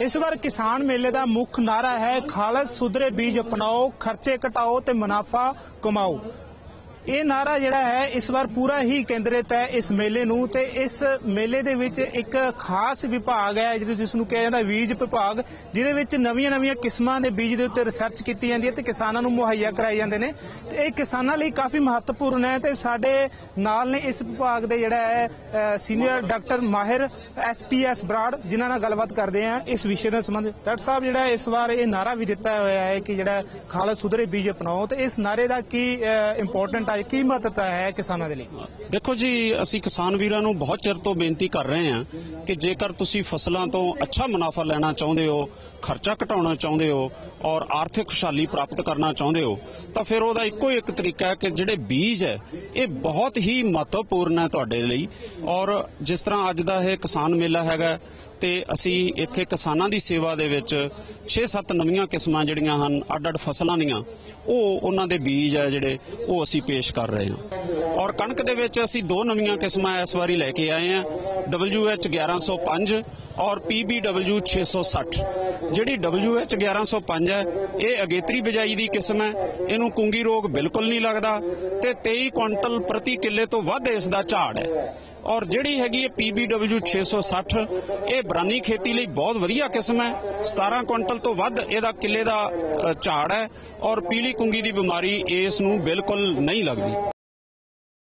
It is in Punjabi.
ਇਸ ਵਾਰ ਕਿਸਾਨ ਮੇਲੇ ਦਾ ਮੁੱਖ ਨਾਰਾ ਹੈ, ਖਾਲਸ ਸੁਧਰੇ ਬੀਜ ਅਪਣਾਓ, ਖਰਚੇ ਘਟਾਓ ਤੇ ਮੁਨਾਫਾ ਕਮਾਓ। ਇਹ ਨਾਰਾ ਜਿਹੜਾ ਹੈ, ਇਸ ਵਾਰ ਪੂਰਾ ਹੀ ਕੇਂਦਰਿਤ ਹੈ ਇਸ ਮੇਲੇ ਨੂੰ ਤੇ ਇਸ ਮੇਲੇ ਦੇ ਵਿੱਚ ਇੱਕ ਖਾਸ ਵਿਭਾਗ ਹੈ, ਜਿਹਦੇ ਜਿਸ ਨੂੰ ਕਿਹਾ ਜਾਂਦਾ ਬੀਜ ਵਿਭਾਗ, ਜਿਹਦੇ ਵਿੱਚ ਨਵੀਆਂ-ਨਵੀਆਂ ਕਿਸਮਾਂ ਦੇ ਬੀਜ ਦੇ ਉੱਤੇ ਰਿਸਰਚ ਕੀਤੀ ਜਾਂਦੀ ਹੈ ਤੇ ਕਿਸਾਨਾਂ ਨੂੰ ਮੁਹੱਈਆ ਕਰਾਏ ਜਾਂਦੇ ਨੇ ਤੇ ਇਹ ਕਿਸਾਨਾਂ ਲਈ ਕਾਫੀ ਮਹੱਤਵਪੂਰਨ ਹੈ ਤੇ ਸਾਡੇ ਨਾਲ ਨੇ ਇਸ ਵਿਭਾਗ ਦੇ ਜਿਹੜਾ ਹੈ ਸੀਨੀਅਰ ਡਾਕਟਰ ਮਾਹਿਰ ਐਸਪੀਐਸ ਬਰਾੜ, ਜਿਨ੍ਹਾਂ ਨਾਲ ਗੱਲਬਾਤ ਕਰਦੇ ਆ ਇਸ ਵਿਸ਼ੇ ਦੇ ਸੰਬੰਧ ਡਾਕਟਰ ਸਾਹਿਬ, ਜਿਹੜਾ ਇਸ ਵਾਰ ਇਹ ਨਾਰਾ ਵੀ ਦਿੱਤਾ ਹੋਇਆ ਹੈ ਕਿ ਜਿਹੜਾ ਖਾਲਸ ਸੁਧਰੇ ਬੀਜ ਅਪਣਾਓ ਤੇ ਇਸ ਨਾਰੇ ਦਾ ਕੀ ਇੰਪੋਰਟੈਂਟ ਹੈ ਕੀ ਮਹੱਤਤਾ ਹੈ ਕਿਸਾਨਾਂ ਦੇ ਲਈ? ਦੇਖੋ ਜੀ, ਅਸੀਂ ਕਿਸਾਨ ਵੀਰਾਂ ਨੂੰ ਬਹੁਤ ਚਿਰ ਤੋਂ ਬੇਨਤੀ ਕਰ ਰਹੇ ਹਾਂ ਕਿ ਜੇਕਰ ਤੁਸੀਂ ਫਸਲਾਂ ਤੋਂ ਅੱਛਾ ਮੁਨਾਫਾ ਲੈਣਾ ਚਾਹੁੰਦੇ ਹੋ, ਖਰਚਾ ਘਟਾਉਣਾ ਚਾਹੁੰਦੇ ਹੋ ਔਰ ਆਰਥਿਕ ਖੁਸ਼ਹਾਲੀ ਪ੍ਰਾਪਤ ਕਰਨਾ ਚਾਹੁੰਦੇ ਹੋ, ਤਾਂ ਫਿਰ ਉਹਦਾ ਇੱਕੋ ਇੱਕ ਤਰੀਕਾ ਹੈ ਕਿ ਜਿਹੜੇ ਬੀਜ ਹੈ, ਇਹ ਬਹੁਤ ਹੀ ਮਹੱਤਵਪੂਰਨ ਹੈ ਤੁਹਾਡੇ ਲਈ ਔਰ ਜਿਸ ਤਰ੍ਹਾਂ ਅੱਜ ਦਾ ਇਹ ਕਿਸਾਨ ਮੇਲਾ ਹੈਗਾ ਤੇ ਅਸੀਂ ਇੱਥੇ ਕਿਸਾਨਾਂ ਦੀ ਸੇਵਾ ਦੇ ਵਿੱਚ 6-7 ਨਵੀਆਂ ਕਿਸਮਾਂ ਜਿਹੜੀਆਂ ਹਨ, ਅੱਡ-ਅੱਡ ਫਸਲਾਂ ਦੀਆਂ, ਉਹ ਉਹਨਾਂ ਦੇ ਬੀਜ ਹੈ ਜਿਹੜੇ ਉਹ ਅਸੀਂ ਪੇਸ਼ ਕਰ ਰਹੇ ਹਾਂ ਔਰ ਕਣਕ ਦੇ ਵਿੱਚ ਅਸੀਂ ਦੋ ਨਵੀਆਂ ਕਿਸਮਾਂ ਇਸ ਵਾਰੀ ਲੈ ਕੇ ਆਏ ਹਾਂ WH 1105 ਔਰ PBW 660 ਜਿਹੜੀ WH 1105 ਹੈ, ਇਹ ਅਗੇਤਰੀ ਬਿਜਾਈ ਦੀ ਕਿਸਮ ਹੈ। ਇਹਨੂੰ ਕੁੰਗੀ ਰੋਗ ਬਿਲਕੁਲ ਨਹੀਂ ਲੱਗਦਾ ਤੇ 23 ਕੁਇੰਟਲ ਪ੍ਰਤੀ ਕਿੱਲੇ ਤੋਂ ਵੱਧ ਇਸ ਦਾ ਝਾੜ ਹੈ। ਔਰ ਜਿਹੜੀ ਹੈਗੀ ਹੈ PBW 660 ਇਹ ਬਰਾਨੀ ਖੇਤੀ ਲਈ ਬਹੁਤ ਵਧੀਆ ਕਿਸਮ ਹੈ। 17 ਕੁਇੰਟਲ ਤੋਂ ਵੱਧ ਇਹਦਾ ਕਿੱਲੇ ਦਾ ਝਾੜ ਹੈ। ਔਰ ਪੀਲੀ ਕੁੰਗੀ ਦੀ ਬਿਮਾਰੀ ਇਸ ਨੂੰ ਬਿਲਕੁਲ ਨਹੀਂ ਲੱਗਦੀ।